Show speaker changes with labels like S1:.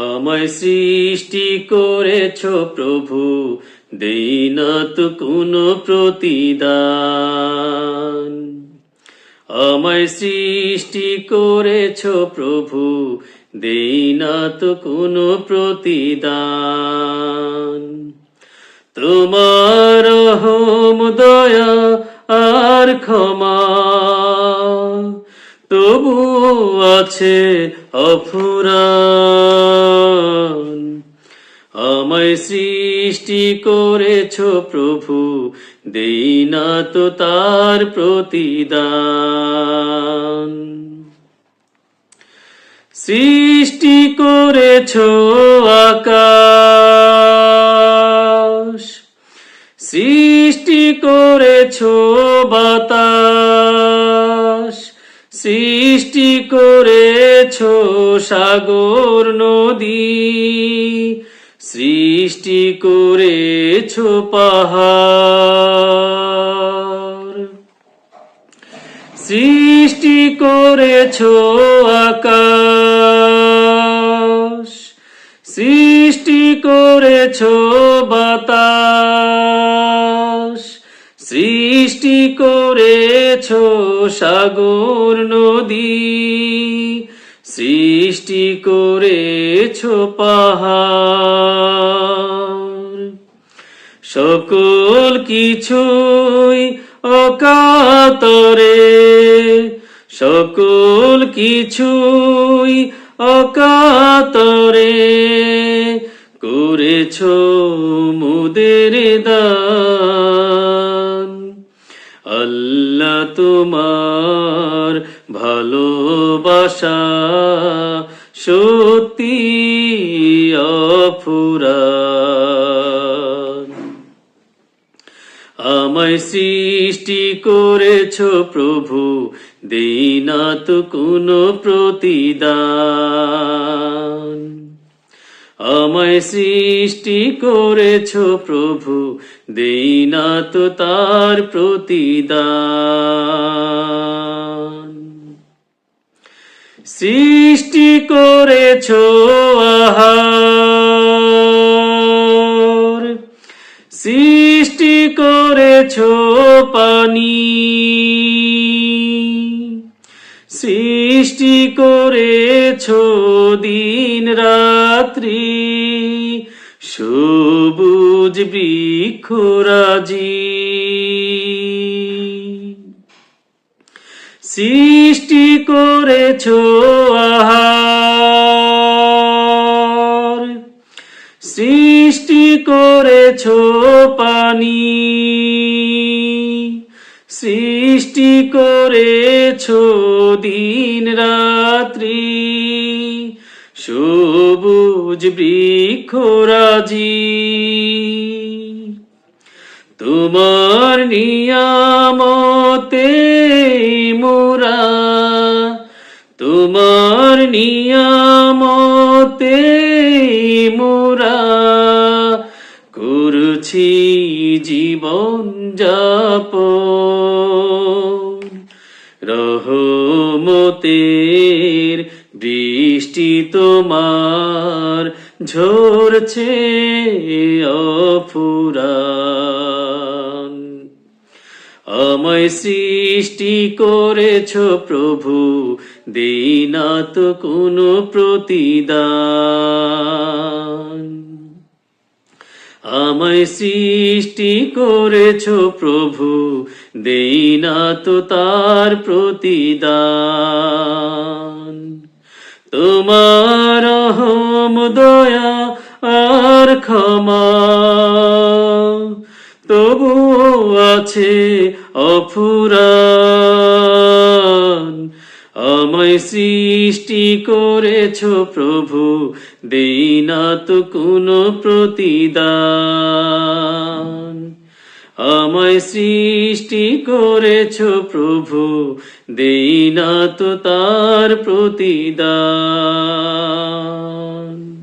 S1: আমায় সৃষ্টি করেছ প্রভু, দেই কোনো প্রতিদান। আমায় সৃষ্টি করেছ প্রভু, দেই কোনো প্রতিদান। তোমার হোম দয়া আর ক্ষমা তবু আছে অফুরান। আমায় সৃষ্টি করেছ প্রভু, দেই না তো তার প্রতিদান। সৃষ্টি করেছ আকাশ, সৃষ্টি করেছ বাতাস। সৃষ্টি করেছ সাগর নদী। সৃষ্টি করেছ পাহাড়। সৃষ্টি করেছ আকাশ। সৃষ্টি করেছ বাতাস। সৃষ্টি করেছ সাগর নদী। সৃষ্টি করেছ পাহাড়। সকল কিছুই অকাতরে। সকল কিছুই অকাতরে। করেছ মুদের দান। আল্লাহ তোমার ভালোবাসা সত্যি অফুরান আমায় সৃষ্টি করেছ প্রভু দেই না তো কোনো প্রতিদান। আমায় সৃষ্টি করেছ প্রভু, দেই না তো তার প্রতিদান। সৃষ্টি করেছ আহার, সৃষ্টি করেছ পানি। সৃষ্টি করেছ দিন রাত্রি। সবুজ বৃক্ষরাজি সৃষ্টি করেছ আহার। সৃষ্টি করেছ পানি। সৃষ্টি করেছ দিন রাত্রি। সবুজ বৃক্ষরাজি তোমার নিয়ামতে মোরা। তোমার নিয়ামতে মোরা। করছি জীবন যাপন। রহমতের বৃষ্টি তোমার ঝরছে অফুরান। আমায় সৃষ্টি করেছ প্রভু, দেই না তো কোনো প্রতিদান। আমায় সৃষ্টি করেছ প্রভু, দেই না তো তার প্রতিদান। তোমার হম দয়া আর ক্ষমা তবু আছে অফুরান। আমায় সৃষ্টি করেছ প্রভু, দেই না তো কোনো প্রতিদান। আমায় সৃষ্টি করেছ প্রভু, দেই না তো তার প্রতিদান।